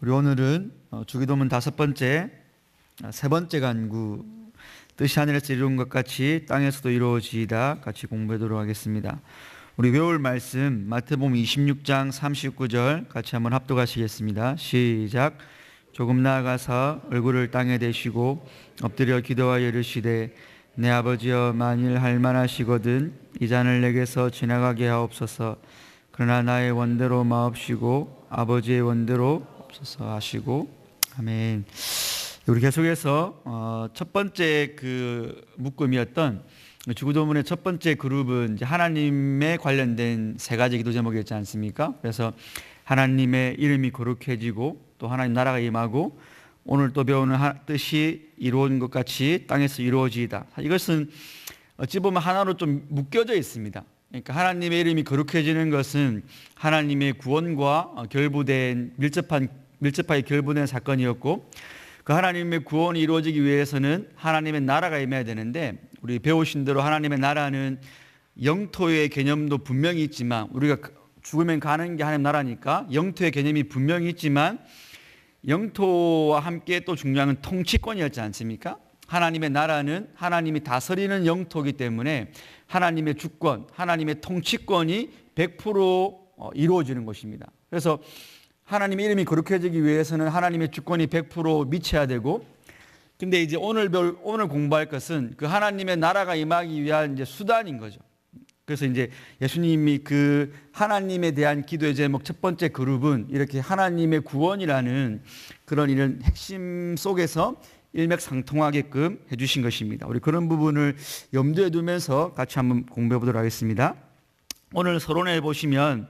우리 오늘은 어, 주기도문 다섯 번째 아, 세 번째 간구 뜻이 하늘에서 이룬 것 같이 땅에서도 이루어지이다 같이 공부하도록 하겠습니다. 우리 외울 말씀 마태복음 26장 39절 같이 한번 합독하시겠습니다. 시작. 조금 나아가서 얼굴을 땅에 대시고 엎드려 기도하여 이르시되 내 아버지여 만일 할 만하시거든 이 잔을 내게서 지나가게 하옵소서 그러나 나의 원대로 마옵시고 아버지의 원대로 없어서 하시고 아멘. 우리 계속해서 어, 첫 번째 그 묶음이었던 주구도문의 첫 번째 그룹은 이제 하나님에 관련된 세 가지 기도 제목이었지 않습니까? 그래서 하나님의 이름이 거룩해지고 또 하나님 나라가 임하고 오늘 또 배우는 하, 뜻이 이루어진 것 같이 땅에서 이루어지이다. 이것은 어찌 보면 하나로 좀 묶여져 있습니다. 그러니까 하나님의 이름이 거룩해지는 것은 하나님의 구원과 어, 결부된 밀접한 밀접하게 결부된 사건이었고 그 하나님의 구원이 이루어지기 위해서는 하나님의 나라가 임해야 되는데 우리 배우신 대로 하나님의 나라는 영토의 개념도 분명히 있지만 우리가 죽으면 가는 게 하나님 나라니까 영토의 개념이 분명히 있지만 영토와 함께 또 중요한 건 통치권이었지 않습니까? 하나님의 나라는 하나님이 다스리는 영토이기 때문에 하나님의 주권, 하나님의 통치권이 100% 어, 이루어지는 것입니다. 그래서 하나님의 이름이 거룩해지기 위해서는 하나님의 주권이 100% 미쳐야 되고 근데 이제 오늘 별 오늘 공부할 것은 그 하나님의 나라가 임하기 위한 이제 수단인 거죠. 그래서 이제 예수님이 그 하나님에 대한 기도의 제목 첫 번째 그룹은 이렇게 하나님의 구원이라는 그런 이런 핵심 속에서 일맥상통하게끔 해주신 것입니다. 우리 그런 부분을 염두에 두면서 같이 한번 공부해 보도록 하겠습니다. 오늘 서론에 보시면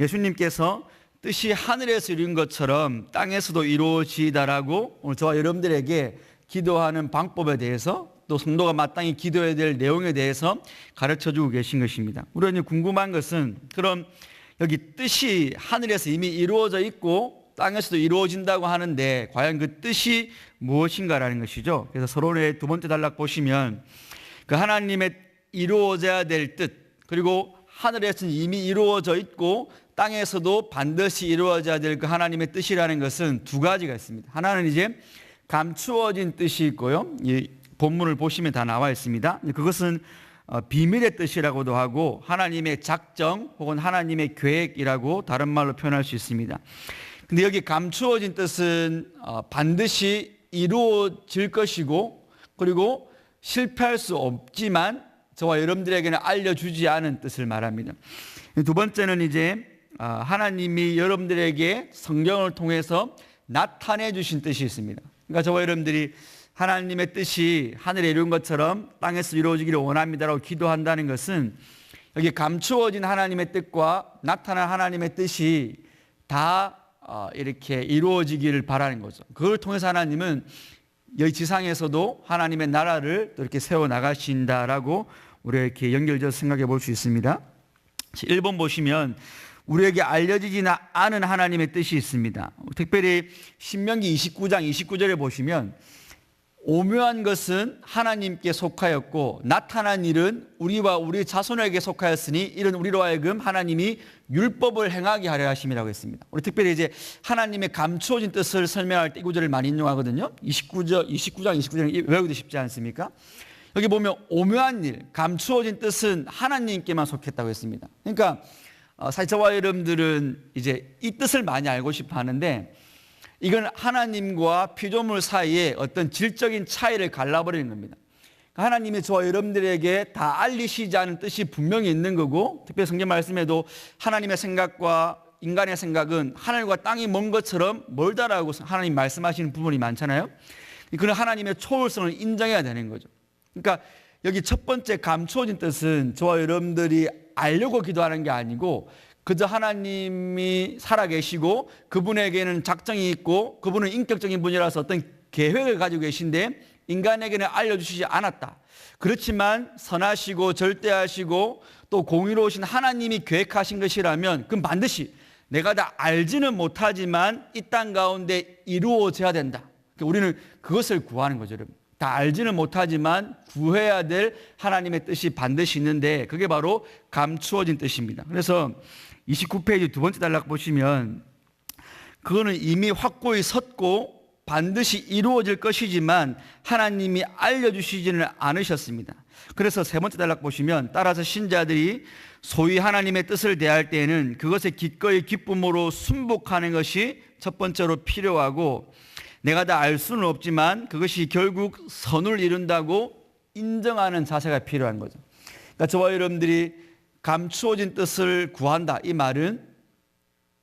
예수님께서 뜻이 하늘에서 이룬 것처럼 땅에서도 이루어지다라고 오늘 저와 여러분들에게 기도하는 방법에 대해서 또 성도가 마땅히 기도해야 될 내용에 대해서 가르쳐 주고 계신 것입니다. 우리가 궁금한 것은 그럼 여기 뜻이 하늘에서 이미 이루어져 있고 땅에서도 이루어진다고 하는데 과연 그 뜻이 무엇인가라는 것이죠. 그래서 서론의 두 번째 단락 보시면 그 하나님의 이루어져야 될 뜻 그리고 하늘에서는 이미 이루어져 있고 땅에서도 반드시 이루어져야 될 그 하나님의 뜻이라는 것은 두 가지가 있습니다. 하나는 이제 감추어진 뜻이 있고요. 이 본문을 보시면 다 나와 있습니다. 그것은 어, 비밀의 뜻이라고도 하고 하나님의 작정 혹은 하나님의 계획이라고 다른 말로 표현할 수 있습니다. 근데 여기 감추어진 뜻은 어, 반드시 이루어질 것이고 그리고 실패할 수 없지만 저와 여러분들에게는 알려주지 않은 뜻을 말합니다. 두 번째는 이제 어, 하나님이 여러분들에게 성경을 통해서 나타내 주신 뜻이 있습니다. 그러니까 저와 여러분들이 하나님의 뜻이 하늘에 이룬 것처럼 땅에서 이루어지기를 원합니다라고 기도한다는 것은 여기 감추어진 하나님의 뜻과 나타난 하나님의 뜻이 다 어, 이렇게 이루어지기를 바라는 거죠. 그걸 통해서 하나님은 여기 지상에서도 하나님의 나라를 이렇게 세워 나가신다라고 우리가 이렇게 연결져서 생각해 볼 수 있습니다. 1번 보시면 우리에게 알려지지 않은 하나님의 뜻이 있습니다. 특별히 신명기 29장 29절에 보시면 오묘한 것은 하나님께 속하였고 나타난 일은 우리와 우리 자손에게 속하였으니 이런 우리로 하여금 하나님이 율법을 행하게 하려 하심이라고 했습니다. 우리 특별히 이제 하나님의 감추어진 뜻을 설명할 때 이 구절을 많이 인용하거든요. 29절, 29장, 29장 외우기도 쉽지 않습니까? 여기 보면 오묘한 일, 감추어진 뜻은 하나님께만 속했다고 했습니다. 그러니까 어, 사실 저와 여러분들은 이제 이 뜻을 많이 알고 싶어 하는데 이건 하나님과 피조물 사이에 어떤 질적인 차이를 갈라버리는 겁니다. 그러니까 하나님이 저와 여러분들에게 다 알리시지 않은 뜻이 분명히 있는 거고 특별히 성경 말씀에도 하나님의 생각과 인간의 생각은 하늘과 땅이 먼 것처럼 멀다라고 하나님 말씀하시는 부분이 많잖아요. 그런 하나님의 초월성을 인정해야 되는 거죠. 그러니까 여기 첫 번째 감추어진 뜻은 저와 여러분들이 알려고 기도하는 게 아니고 그저 하나님이 살아계시고 그분에게는 작정이 있고 그분은 인격적인 분이라서 어떤 계획을 가지고 계신데 인간에게는 알려주시지 않았다. 그렇지만 선하시고 절대하시고 또 공의로우신 하나님이 계획하신 것이라면 그럼 반드시 내가 다 알지는 못하지만 이 땅 가운데 이루어져야 된다. 그러니까 우리는 그것을 구하는 거죠, 여러분. 다 알지는 못하지만 구해야 될 하나님의 뜻이 반드시 있는데 그게 바로 감추어진 뜻입니다. 그래서 29페이지 두 번째 단락 보시면 그거는 이미 확고히 섰고 반드시 이루어질 것이지만 하나님이 알려주시지는 않으셨습니다. 그래서 세 번째 단락 보시면 따라서 신자들이 소위 하나님의 뜻을 대할 때에는 그것에 기꺼이 기쁨으로 순복하는 것이 첫 번째로 필요하고 내가 다 알 수는 없지만 그것이 결국 선을 이룬다고 인정하는 자세가 필요한 거죠. 그러니까 저와 여러분들이 감추어진 뜻을 구한다. 이 말은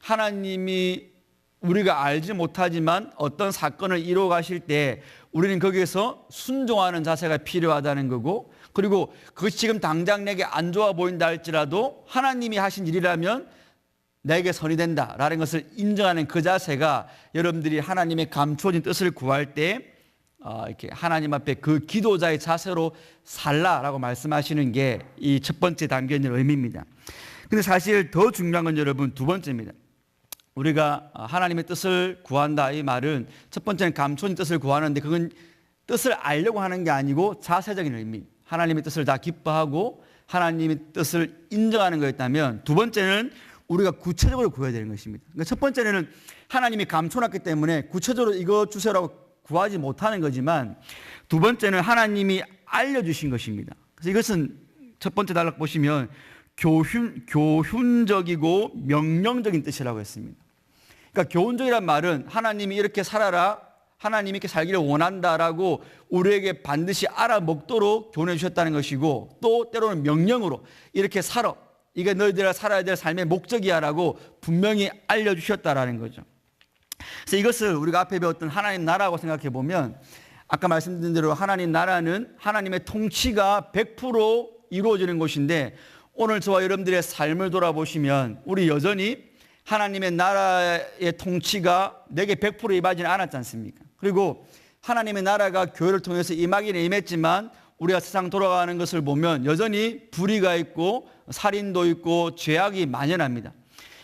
하나님이 우리가 알지 못하지만 어떤 사건을 이루어 가실 때 우리는 거기에서 순종하는 자세가 필요하다는 거고 그리고 그것이 지금 당장 내게 안 좋아 보인다 할지라도 하나님이 하신 일이라면 내게 선이 된다라는 것을 인정하는 그 자세가 여러분들이 하나님의 감추어진 뜻을 구할 때 어, 이렇게 하나님 앞에 그 기도자의 자세로 살라라고 말씀하시는 게 이 첫 번째 담겨 있는 의미입니다. 근데 사실 더 중요한 건 여러분 두 번째입니다. 우리가 하나님의 뜻을 구한다 이 말은 첫 번째는 감추어진 뜻을 구하는데 그건 뜻을 알려고 하는 게 아니고 자세적인 의미. 하나님의 뜻을 다 기뻐하고 하나님의 뜻을 인정하는 거였다면 두 번째는 우리가 구체적으로 구해야 되는 것입니다. 그러니까 첫 번째는 하나님이 감춰놨기 때문에 구체적으로 이거 주세요라고 구하지 못하는 거지만 두 번째는 하나님이 알려주신 것입니다. 그래서 이것은 첫 번째 단락 보시면 교훈, 교훈적이고 명령적인 뜻이라고 했습니다. 그러니까 교훈적이란 말은 하나님이 이렇게 살아라, 하나님이 이렇게 살기를 원한다라고 우리에게 반드시 알아먹도록 교훈해 주셨다는 것이고 또 때로는 명령으로 이렇게 살아. 이게 너희들이 살아야 될 삶의 목적이야라고 분명히 알려주셨다라는 거죠. 이것을 우리가 앞에 배웠던 하나님 나라고 생각해 보면 아까 말씀드린 대로 하나님 나라는 하나님의 통치가 100% 이루어지는 곳인데 오늘 저와 여러분들의 삶을 돌아보시면 우리 여전히 하나님의 나라의 통치가 내게 100% 임하지는 않았지 않습니까? 그리고 하나님의 나라가 교회를 통해서 임하기는 임했지만 우리가 세상 돌아가는 것을 보면 여전히 불의가 있고 살인도 있고 죄악이 만연합니다.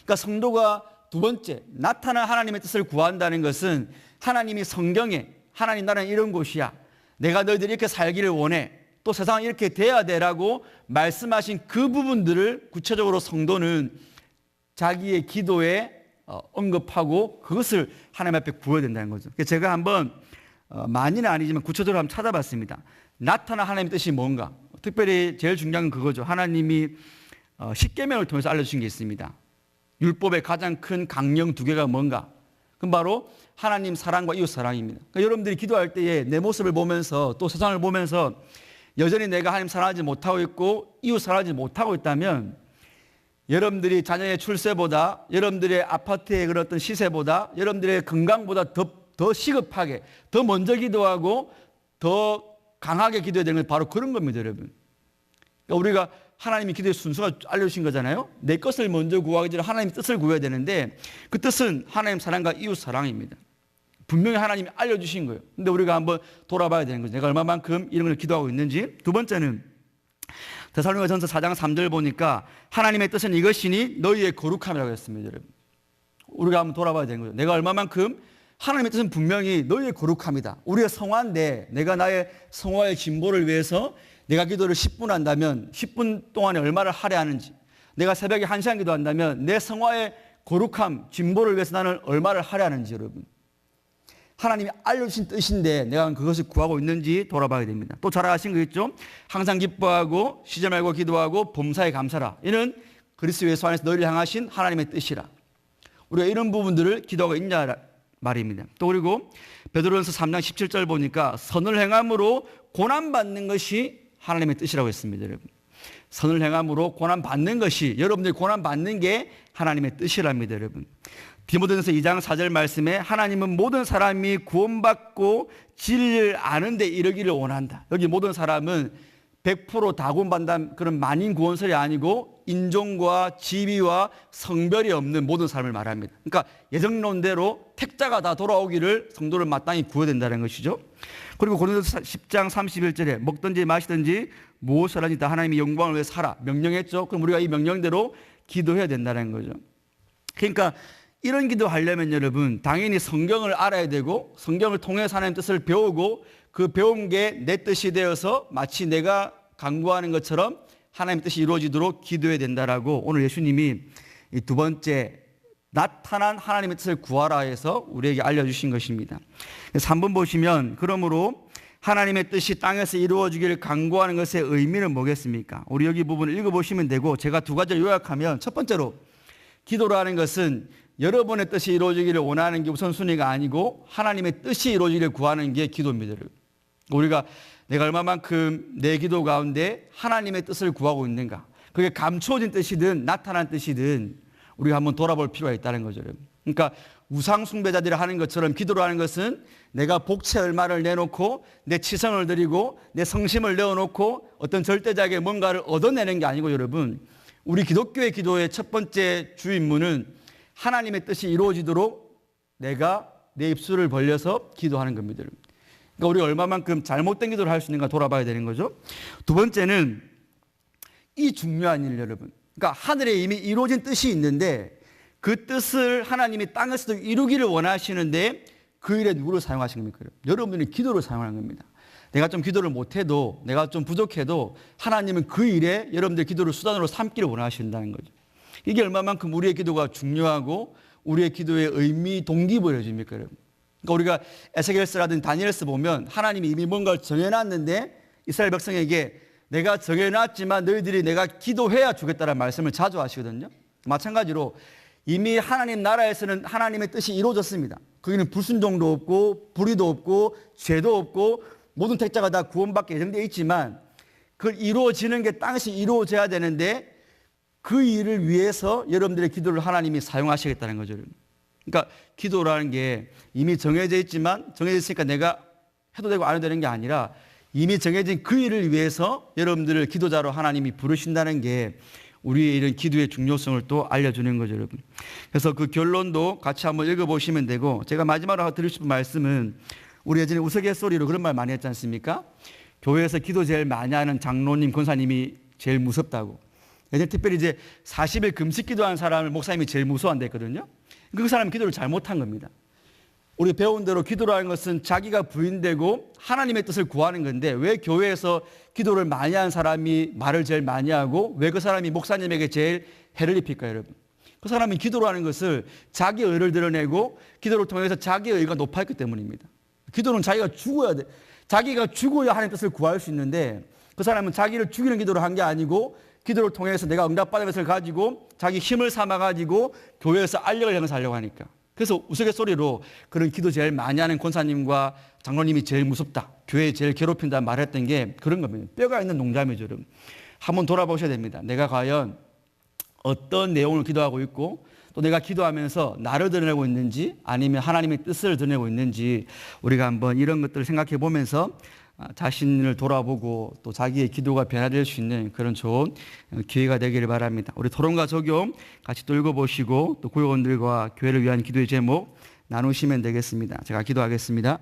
그러니까 성도가 두 번째 나타난 하나님의 뜻을 구한다는 것은 하나님이 성경에 하나님 나라는 이런 곳이야. 내가 너희들이 이렇게 살기를 원해. 또 세상은 이렇게 돼야 돼라고 말씀하신 그 부분들을 구체적으로 성도는 자기의 기도에 어, 언급하고 그것을 하나님 앞에 구해야 된다는 거죠. 제가 한번 어, 많이는 아니지만 구체적으로 한번 찾아봤습니다. 나타난 하나님의 뜻이 뭔가? 특별히 제일 중요한 건 그거죠. 하나님이 어, 십계명을 통해서 알려주신 게 있습니다. 율법의 가장 큰 강령 두 개가 뭔가? 그럼 바로 하나님 사랑과 이웃 사랑입니다. 그러니까 여러분들이 기도할 때에 내 모습을 보면서 또 세상을 보면서 여전히 내가 하나님 사랑하지 못하고 있고 이웃 사랑하지 못하고 있다면 여러분들이 자녀의 출세보다 여러분들의 아파트의 그런 어떤 시세보다 여러분들의 건강보다 더, 더 시급하게 더 먼저 기도하고 더 강하게 기도해야 되는 건 바로 그런 겁니다, 여러분. 그러니까 우리가 하나님이 기도의 순서가 알려주신 거잖아요. 내 것을 먼저 구하기 전에 하나님 뜻을 구해야 되는데 그 뜻은 하나님 사랑과 이웃 사랑입니다. 분명히 하나님이 알려주신 거예요. 근데 우리가 한번 돌아봐야 되는 거죠. 내가 얼마만큼 이런 걸 기도하고 있는지. 두 번째는 데살로니가 전서 4장 3절 보니까 하나님의 뜻은 이것이니 너희의 거룩함이라고 했습니다, 여러분. 우리가 한번 돌아봐야 되는 거죠. 내가 얼마만큼 하나님의 뜻은 분명히 너희의 거룩함이다. 우리의 성화인데 내가 나의 성화의 진보를 위해서 내가 기도를 10분 한다면 10분 동안에 얼마를 할애하는지 내가 새벽에 1시간 기도한다면 내 성화의 거룩함, 진보를 위해서 나는 얼마를 할애하는지 여러분. 하나님이 알려주신 뜻인데 내가 그것을 구하고 있는지 돌아봐야 됩니다. 또 잘 아신 거 있죠? 항상 기뻐하고 쉬지 말고 기도하고 범사에 감사라. 이는 그리스도 예수 안에서 너희를 향하신 하나님의 뜻이라. 우리가 이런 부분들을 기도하고 있냐 말입니다. 또 그리고 베드로전서 3장 17절 보니까 선을 행함으로 고난 받는 것이 하나님의 뜻이라고 했습니다, 여러분. 선을 행함으로 고난 받는 것이 여러분들이 고난 받는 게 하나님의 뜻이랍니다, 여러분. 디모데전서 2장 4절 말씀에 하나님은 모든 사람이 구원받고 진리를 아는데 이르기를 원한다. 여기 모든 사람은 100%다 구원받는 그런 만인 구원설이 아니고 인종과 지위와 성별이 없는 모든 사람을 말합니다. 그러니까 예정론대로 택자가 다 돌아오기를 성도를 마땅히 구해야 된다는 것이죠. 그리고 고린도서 10장 31절에 먹든지 마시든지 무엇을 하든지 다 하나님의 영광을 위해 살아 명령했죠. 그럼 우리가 이 명령대로 기도해야 된다는 거죠. 그러니까 이런 기도 하려면 여러분 당연히 성경을 알아야 되고 성경을 통해서 하나님 뜻을 배우고 그 배운 게 내 뜻이 되어서 마치 내가 강구하는 것처럼 하나님 뜻이 이루어지도록 기도해야 된다라고 오늘 예수님이 이두 번째 나타난 하나님의 뜻을 구하라 해서 우리에게 알려주신 것입니다. 3번 보시면 그러므로 하나님의 뜻이 땅에서 이루어지기를 간구하는 것의 의미는 뭐겠습니까? 우리 여기 부분을 읽어보시면 되고 제가 두 가지를 요약하면 첫 번째로 기도라는 것은 여러분의 뜻이 이루어지기를 원하는 게 우선순위가 아니고 하나님의 뜻이 이루어지기를 구하는 게 기도입니다. 우리가 내가 얼마만큼 내 기도 가운데 하나님의 뜻을 구하고 있는가. 그게 감추어진 뜻이든 나타난 뜻이든 우리가 한번 돌아볼 필요가 있다는 거죠. 그러니까 우상 숭배자들이 하는 것처럼 기도를 는 것은 내가 복채 얼마를 내놓고 내 치성을 드리고 내 성심을 내어놓고 어떤 절대자에게 뭔가를 얻어내는 게 아니고 여러분 우리 기독교의 기도의 첫 번째 주임무는 하나님의 뜻이 이루어지도록 내가 내 입술을 벌려서 기도하는 겁니다. 그러니까 우리 얼마만큼 잘못된 기도를 할 수 있는가 돌아봐야 되는 거죠. 두 번째는 이 중요한 일 여러분. 그러니까 하늘에 이미 이루어진 뜻이 있는데 그 뜻을 하나님이 땅에서도 이루기를 원하시는데 그 일에 누구를 사용하신 겁니까? 여러분이 기도를 사용하는 겁니다. 내가 좀 기도를 못해도 내가 좀 부족해도 하나님은 그 일에 여러분들 기도를 수단으로 삼기를 원하신다는 거죠. 이게 얼마만큼 우리의 기도가 중요하고 우리의 기도의 의미 동기부여집니까? 여러분? 그러니까 우리가 에세겔스라든 다니엘스 보면 하나님이 이미 뭔가를 정해놨는데 이스라엘 백성에게 내가 정해놨지만 너희들이 내가 기도해야 주겠다는 말씀을 자주 하시거든요. 마찬가지로 이미 하나님 나라에서는 하나님의 뜻이 이루어졌습니다. 거기는 불순종도 없고 불의도 없고 죄도 없고 모든 택자가 다 구원받게 예정되어 있지만 그걸 이루어지는 게 땅에서 이루어져야 되는데 그 일을 위해서 여러분들의 기도를 하나님이 사용하시겠다는 거죠. 그러니까 기도라는 게 이미 정해져 있지만 정해져 있으니까 내가 해도 되고 안 해도 되는 게 아니라 이미 정해진 그 일을 위해서 여러분들을 기도자로 하나님이 부르신다는 게 우리의 이런 기도의 중요성을 또 알려주는 거죠, 여러분. 그래서 그 결론도 같이 한번 읽어보시면 되고, 제가 마지막으로 드리고 싶은 말씀은 우리 예전에 우스갯소리로 그런 말 많이 했지 않습니까? 교회에서 기도 제일 많이 하는 장로님, 권사님이 제일 무섭다고. 예전에 특별히 이제 40일 금식 기도하는 사람을 목사님이 제일 무서워한다 했거든요. 그 사람은 기도를 잘못한 겁니다. 우리 배운 대로 기도라는 것은 자기가 부인되고 하나님의 뜻을 구하는 건데 왜 교회에서 기도를 많이 한 사람이 말을 제일 많이 하고 왜 그 사람이 목사님에게 제일 해를 입힐까요, 여러분? 그 사람이 기도라는 것을 자기 의를 드러내고 기도를 통해서 자기 의가 높아있기 때문입니다. 기도는 자기가 죽어야 돼. 자기가 죽어야 하나님 뜻을 구할 수 있는데 그 사람은 자기를 죽이는 기도를 한 게 아니고 기도를 통해서 내가 응답받은 것을 가지고 자기 힘을 삼아가지고 교회에서 알력을 향해서 하려고 하니까. 그래서 우스갯소리로 그런 기도 제일 많이 하는 권사님과 장로님이 제일 무섭다. 교회 제일 괴롭힌다 말했던 게 그런 겁니다. 뼈가 있는 농담이죠, 여러분. 한번 돌아보셔야 됩니다. 내가 과연 어떤 내용을 기도하고 있고 또 내가 기도하면서 나를 드러내고 있는지 아니면 하나님의 뜻을 드러내고 있는지 우리가 한번 이런 것들을 생각해 보면서 아, 자신을 돌아보고 또 자기의 기도가 변화될 수 있는 그런 좋은 기회가 되기를 바랍니다. 우리 토론과 적용 같이 또 읽어보시고 또 구역원들과 교회를 위한 기도의 제목 나누시면 되겠습니다. 제가 기도하겠습니다.